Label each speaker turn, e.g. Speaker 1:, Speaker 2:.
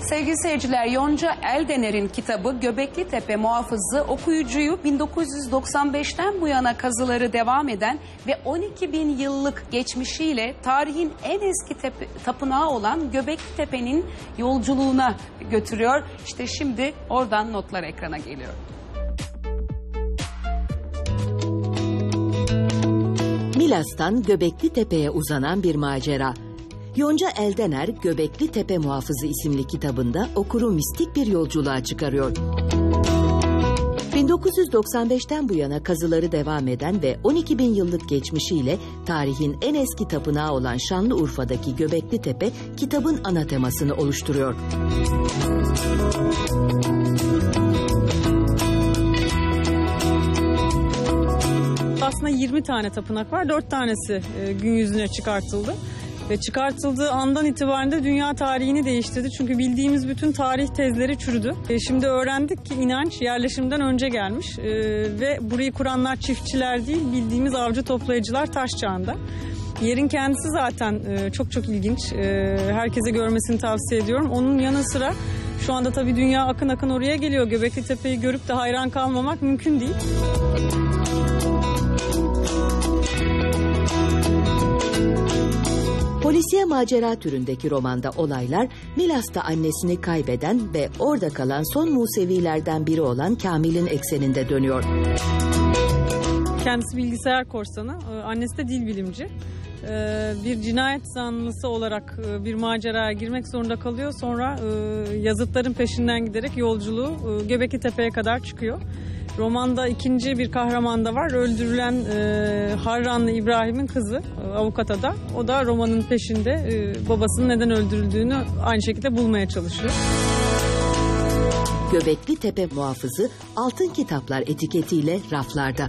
Speaker 1: Sevgili seyirciler, Yonca Eldener'in kitabı Göbekli Tepe Muhafızı okuyucuyu 1995'ten bu yana kazıları devam eden ve 12 bin yıllık geçmişiyle tarihin en eski tepe- tapınağı olan Göbekli Tepe'nin yolculuğuna götürüyor. İşte şimdi oradan notlar ekrana geliyor.
Speaker 2: Milas'tan Göbekli Tepe'ye uzanan bir macera. Yonca Eldener Göbekli Tepe Muhafızı isimli kitabında okuru mistik bir yolculuğa çıkarıyor. 1995'ten bu yana kazıları devam eden ve 12 bin yıllık geçmişiyle tarihin en eski tapınağı olan Şanlıurfa'daki Göbekli Tepe kitabın ana temasını oluşturuyor.
Speaker 3: Aslında 20 tane tapınak var. 4 tanesi e, gün yüzüne çıkartıldı. Ve çıkartıldığı andan itibaren de dünya tarihini değiştirdi. Çünkü bildiğimiz bütün tarih tezleri çürüdü. E, şimdi öğrendik ki inanç yerleşimden önce gelmiş. E, ve burayı kuranlar çiftçiler değil, bildiğimiz avcı toplayıcılar taş çağında. Yerin kendisi zaten e, çok çok ilginç. E, herkese görmesini tavsiye ediyorum. Onun yanı sıra şu anda tabii dünya akın akın oraya geliyor. Göbekli Tepe'yi görüp de hayran kalmamak mümkün değil.
Speaker 2: Polisiye macera türündeki romanda olaylar Milas'ta annesini kaybeden ve orada kalan son Musevilerden biri olan Kamil'in ekseninde dönüyor.
Speaker 3: Kendisi bilgisayar korsanı, e, annesi de dil bilimci. E, Bir cinayet zanlısı olarak e, bir maceraya girmek zorunda kalıyor. Sonra yazıtların peşinden giderek yolculuğu Göbekli Tepe'ye kadar çıkıyor. Romanda ikinci bir kahraman da var. Öldürülen e, Harranlı İbrahim'in kızı e, avukat ada. O da romanın peşinde babasının neden öldürüldüğünü aynı şekilde bulmaya çalışıyor.
Speaker 2: Göbekli Tepe muhafızı altın kitaplar etiketiyle raflarda.